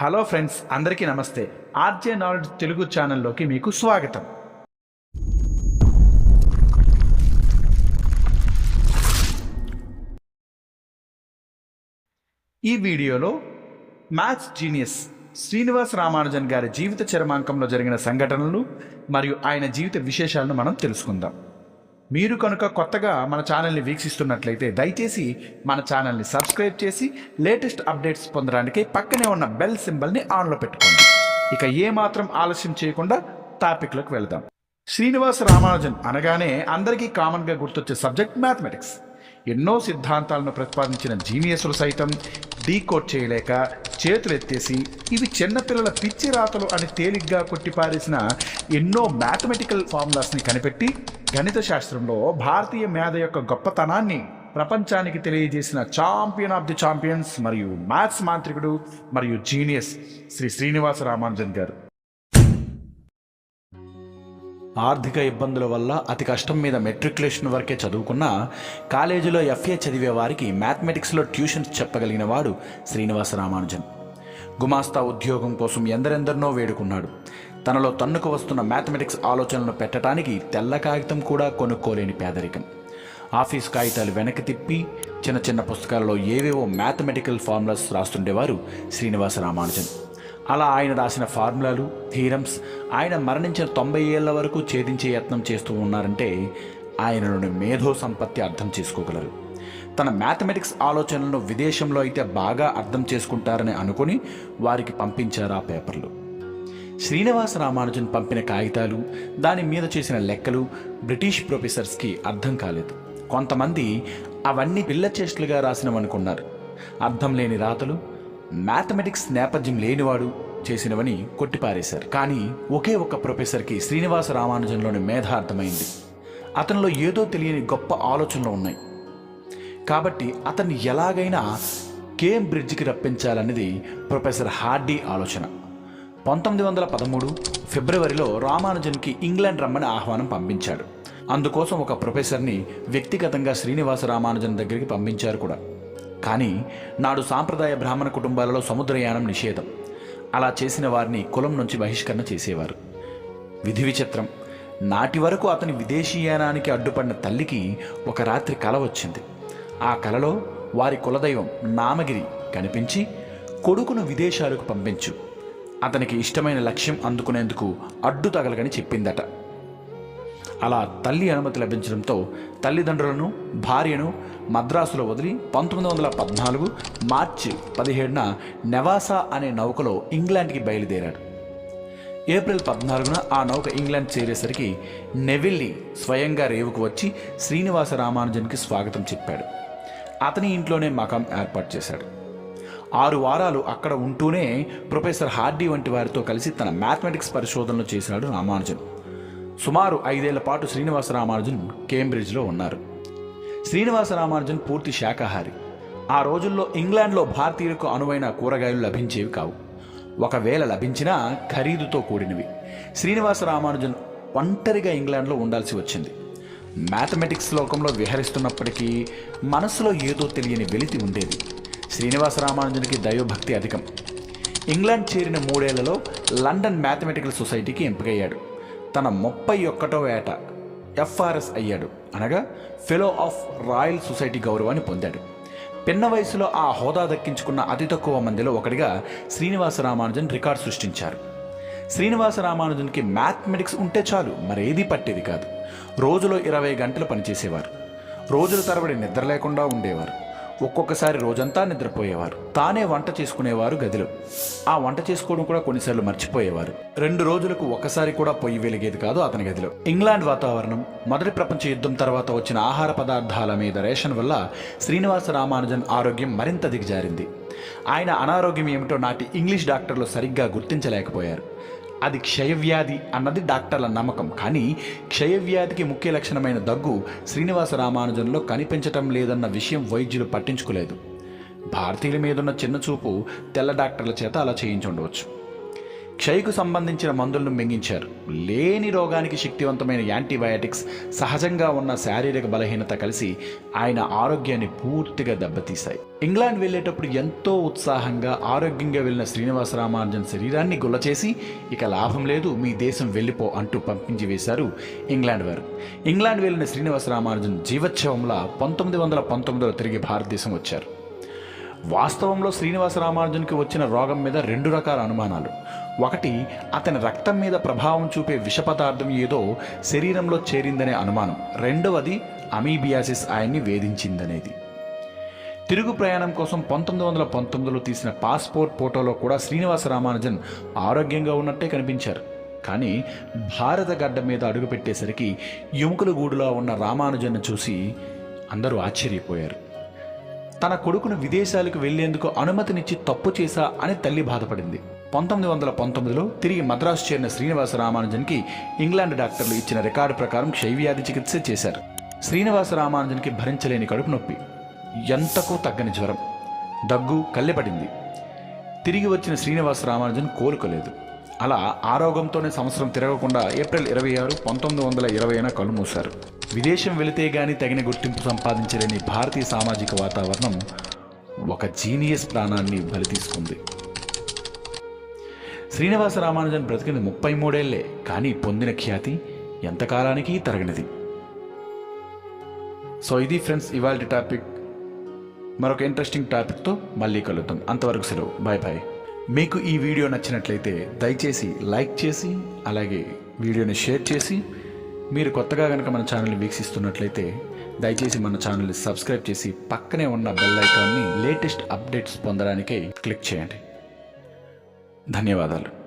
Hello friends అందరికీ నమస్తే. RJ knowledge Telugu ఛానల్లోకి మీకు స్వాగతం. ఈ వీడియోలో మ్యాథ్స్ జీనియస్ శ్రీనివాస్ రామానుజన్ గారి జీవిత చరమాంకంలో జరిగిన సంఘటనలు మరియు ఆయన జీవిత విశేషాలను మనం తెలుసుకుందాం. మీరు కనుక కొత్తగా మన ఛానల్ని వీక్షిస్తున్నట్లయితే దయచేసి మన ఛానల్ని సబ్స్క్రైబ్ చేసి లేటెస్ట్ అప్డేట్స్ పొందడానికి పక్కనే ఉన్న బెల్ సింబల్ని ఆన్లో పెట్టుకోండి. ఇక ఏమాత్రం ఆలస్యం చేయకుండా టాపిక్లకు వెళదాం. శ్రీనివాస రామానుజన్ అనగానే అందరికీ కామన్గా గుర్తొచ్చే సబ్జెక్ట్ మ్యాథమెటిక్స్. ఎన్నో సిద్ధాంతాలను ప్రతిపాదించిన జీనియస్లు సైతం డీకోడ్ చేయలేక చేతులు ఎత్తేసి ఇవి చిన్నపిల్లల పిచ్చి రాతలు అని తేలిగ్గా కొట్టిపారేసిన ఎన్నో మ్యాథమెటికల్ ఫార్ములాస్ని కనిపెట్టి గణిత శాస్త్రంలో భారతీయ మేధ యొక్క గొప్పతనాన్ని ప్రపంచానికి తెలియజేసిన ఛాంపియన్ ఆఫ్ ది ఛాంపియన్స్ మరియు మ్యాథ్స్ మాంత్రికుడు మరియు జీనియస్ శ్రీ శ్రీనివాస రామానుజన్ గారు. ఆర్థిక ఇబ్బందుల వల్ల అతి కష్టం మీద మెట్రికులేషన్ వరకే చదువుకున్న కాలేజీలో ఎఫ్ఏ చదివే వారికి మ్యాథమెటిక్స్లో ట్యూషన్స్ చెప్పగలిగిన వాడు శ్రీనివాస రామానుజన్. గుమాస్తా ఉద్యోగం కోసం ఎందరెందరినో వేడుకున్నాడు. తనలో తన్నుకు వస్తున్న మ్యాథమెటిక్స్ ఆలోచనలను పెట్టడానికి తెల్ల కాగితం కూడా కొనుక్కోలేని పేదరికం. ఆఫీస్ కాగితాలు వెనక్కి తిప్పి చిన్న చిన్న పుస్తకాలలో ఏవేవో మ్యాథమెటికల్ ఫార్ములాస్ రాస్తుండేవారు శ్రీనివాస రామానుజన్. అలా ఆయన రాసిన ఫార్ములాలు థీరమ్స్ ఆయన మరణించిన తొంభై ఏళ్ళ వరకు ఛేదించే యత్నం చేస్తూ ఉన్నారంటే ఆయనలోని మేధో సంపత్తి అర్థం చేసుకోగలరు. తన మ్యాథమెటిక్స్ ఆలోచనలను విదేశంలో అయితే బాగా అర్థం చేసుకుంటారని అనుకుని వారికి పంపించారు ఆ పేపర్లు. శ్రీనివాస రామానుజన్ పంపిన కాగితాలు దాని మీద చేసిన లెక్కలు బ్రిటిష్ ప్రొఫెసర్స్కి అర్థం కాలేదు. కొంతమంది అవన్నీ పిల్ల చేష్టలుగా రాసినవనుకున్నారు. అర్థం లేని రాతలు మ్యాథమెటిక్స్ నేపథ్యం లేనివాడు చేసినవని కొట్టిపారేశారు. కానీ ఒకే ఒక్క ప్రొఫెసర్కి శ్రీనివాస రామానుజన్లోని మేధ అర్థమైంది. అతనిలో ఏదో తెలియని గొప్ప ఆలోచనలు ఉన్నాయి. కాబట్టి అతన్ని ఎలాగైనా కేంబ్రిడ్జ్కి రప్పించాలన్నది ప్రొఫెసర్ హార్డీ ఆలోచన. పంతొమ్మిది వందల పదమూడు ఫిబ్రవరిలో రామానుజన్కి ఇంగ్లాండ్ రమ్మని ఆహ్వానం పంపించాడు. అందుకోసం ఒక ప్రొఫెసర్ని వ్యక్తిగతంగా శ్రీనివాస రామానుజన్ దగ్గరికి పంపించారు కూడా. కానీ నాడు సాంప్రదాయ బ్రాహ్మణ కుటుంబాలలో సముద్రయానం నిషేధం. అలా చేసిన వారిని కులం నుంచి బహిష్కరణ చేసేవారు. విధి విచిత్రం. నాటి వరకు అతని విదేశీయానానికి అడ్డుపడిన తల్లికి ఒక రాత్రి కల వచ్చింది. ఆ కలలో వారి కులదైవం నామగిరి కనిపించి కొడుకును విదేశాలకు పంపించు. అతనికి ఇష్టమైన లక్ష్యం అందుకునేందుకు అడ్డు తగలగని చెప్పిందట. అలా తల్లి అనుమతి లభించడంతో తల్లిదండ్రులను భార్యను మద్రాసులో వదిలి పంతొమ్మిది వందల పద్నాలుగు మార్చి పదిహేడున నెవాసా అనే నౌకలో ఇంగ్లాండ్కి బయలుదేరాడు. ఏప్రిల్ పద్నాలుగున ఆ నౌక ఇంగ్లాండ్ చేరేసరికి నెవిల్ని స్వయంగా రేవుకు వచ్చి శ్రీనివాస రామానుజన్కి స్వాగతం చెప్పాడు. అతని ఇంట్లోనే మకాం ఏర్పాటు చేశాడు. ఆరు వారాలు అక్కడ ఉంటూనే ప్రొఫెసర్ హార్డీ వంటి వారితో కలిసి తన మ్యాథమెటిక్స్ పరిశోధనలు చేశాడు రామానుజన్. సుమారు ఐదేళ్ళ పాటు శ్రీనివాస రామానుజన్ కేంబ్రిడ్జ్లో ఉన్నారు. శ్రీనివాస రామానుజన్ పూర్తి శాకాహారి. ఆ రోజుల్లో ఇంగ్లాండ్లో భారతీయులకు అనువైన కూరగాయలు లభించేవి కావు. ఒకవేళ లభించినా ఖరీదుతో కూడినవి. శ్రీనివాస రామానుజన్ ఒంటరిగా ఇంగ్లాండ్లో ఉండాల్సి వచ్చింది. మ్యాథమెటిక్స్ లోకంలో విహరిస్తున్నప్పటికీ మనసులో ఏదో తెలియని వెలితి ఉండేది. శ్రీనివాస రామానుజన్కి దైవభక్తి అధికం. ఇంగ్లాండ్ చేరిన మూడేళ్ళలో లండన్ మ్యాథమెటికల్ సొసైటీకి ఎంపికయ్యాడు. తన ముప్పై ఒక్కటో ఏట ఎఫ్ఆర్ఎస్ అయ్యాడు. అనగా ఫెలో ఆఫ్ రాయల్ సొసైటీ గౌరవాన్ని పొందాడు. పిన్న వయసులో ఆ హోదా దక్కించుకున్న అతి తక్కువ మందిలో ఒకటిగా శ్రీనివాస రామానుజన్ రికార్డు సృష్టించారు. శ్రీనివాస రామానుజన్కి మ్యాథమెటిక్స్ ఉంటే చాలు మరేదీ పట్టేది కాదు. రోజులో ఇరవై గంటలు పనిచేసేవారు. రోజుల తరబడి నిద్ర లేకుండా ఉండేవారు. ఒక్కొక్కసారి రోజంతా నిద్రపోయేవారు. తానే వంట చేసుకునేవారు గదిలో. ఆ వంట చేసుకోవడం కూడా కొన్నిసార్లు మర్చిపోయేవారు. రెండు రోజులకు ఒక్కసారి కూడా పొయ్యి వెలిగేది కాదు అతని గదిలో. ఇంగ్లాండ్ వాతావరణం మొదటి ప్రపంచ యుద్ధం తర్వాత వచ్చిన ఆహార పదార్థాల మీద రేషన్ వల్ల శ్రీనివాస రామానుజన్ ఆరోగ్యం మరింత దిగజారింది. ఆయన అనారోగ్యం ఏమిటో నాటి ఇంగ్లీష్ డాక్టర్లు సరిగ్గా గుర్తించలేకపోయారు. అది క్షయవ్యాధి అన్నది డాక్టర్ల నమ్మకం. కానీ క్షయవ్యాధికి ముఖ్య లక్షణమైన దగ్గు శ్రీనివాస రామానుజన్లో కనిపించటం లేదన్న విషయం వైద్యులు పట్టించుకోలేదు. భారతీయుల మీదున్న చిన్న చూపు తెల్ల డాక్టర్ల చేత అలా చేయించుండవచ్చు. క్షయకు సంబంధించిన మందులను మింగించారు. లేని రోగానికి శక్తివంతమైన యాంటీబయాటిక్స్ సహజంగా ఉన్న శారీరక బలహీనత కలిసి ఆయన ఆరోగ్యాన్ని పూర్తిగా దెబ్బతీశాయి. ఇంగ్లాండ్ వెళ్ళేటప్పుడు ఎంతో ఉత్సాహంగా ఆరోగ్యంగా వెళ్ళిన శ్రీనివాస రామానుజన్ శరీరాన్ని గుల్లచేసి ఇక లాభం లేదు మీ దేశం వెళ్ళిపో అంటూ పంపించి వేశారు ఇంగ్లాండ్ వారు. ఇంగ్లాండ్ వెళ్ళిన శ్రీనివాస రామానుజన్ జీవోత్సవంలా పంతొమ్మిది వందల పంతొమ్మిదిలో తిరిగి భారతదేశం వచ్చారు. వాస్తవంలో శ్రీనివాస రామానుజన్కి వచ్చిన రోగం మీద రెండు రకాల అనుమానాలు. ఒకటి అతని రక్తం మీద ప్రభావం చూపే విష పదార్థం ఏదో శరీరంలో చేరిందనే అనుమానం. రెండవది అమీబియాసిస్ ఆయన్ని వేధించిందనేది. తిరుగు ప్రయాణం కోసం పంతొమ్మిది వందల పంతొమ్మిదిలో తీసిన పాస్పోర్ట్ ఫోటోలో కూడా శ్రీనివాస రామానుజన్ ఆరోగ్యంగా ఉన్నట్టే కనిపించారు. కానీ భారత గడ్డ మీద అడుగుపెట్టేసరికి ఎముకల గూడులో ఉన్న రామానుజన్ను చూసి అందరూ ఆశ్చర్యపోయారు. తన కొడుకును విదేశాలకు వెళ్ళేందుకు అనుమతినిచ్చి తప్పు చేశా అని తల్లి బాధపడింది. పంతొమ్మిది వందల పంతొమ్మిదిలో తిరిగి మద్రాసు చేరిన శ్రీనివాస రామానుజన్కి ఇంగ్లాండ్ డాక్టర్లు ఇచ్చిన రికార్డు ప్రకారం క్షయవ్యాధి చికిత్స చేశారు. శ్రీనివాస రామానుజన్కి భరించలేని కడుపు నొప్పి. ఎంతకు తగ్గని జ్వరం. దగ్గు కళ్ళెపడింది తిరిగి వచ్చిన శ్రీనివాస రామానుజన్ కోలుకోలేదు. అలా ఆరోగ్యంతోనే సంవత్సరం తిరగకుండా ఏప్రిల్ ఇరవై ఆరు పంతొమ్మిది వందల ఇరవైన కళ్ళు మూశారు. విదేశం వెళితే గాని తగిన గుర్తింపు సంపాదించలేని భారతీయ సామాజిక వాతావరణం ఒక జీనియస్ ప్రాణాన్ని బలి తీసుకుంది. శ్రీనివాస రామానుజన్ బ్రతికింది ముప్పై మూడేళ్ళే కానీ పొందిన ఖ్యాతి ఎంతకాలానికి తరగనిది. సో ఇది ఫ్రెండ్స్ ఇవాళ టాపిక్. మరొక ఇంట్రెస్టింగ్ టాపిక్తో మళ్ళీ కలుగుతాం అంతవరకు సెలవు. బాయ్ బాయ్ మీకు ఈ వీడియో నచ్చినట్లయితే దయచేసి లైక్ చేసి అలాగే వీడియోని షేర్ చేసి మీరు కొత్తగా కనుక మన ఛానల్ని వీక్షిస్తున్నట్లయితే దయచేసి మన ఛానల్ని సబ్స్క్రైబ్ చేసి పక్కనే ఉన్న బెల్ ఐకాన్ని లేటెస్ట్ అప్డేట్స్ పొందడానికి క్లిక్ చేయండి. ధన్యవాదాలు.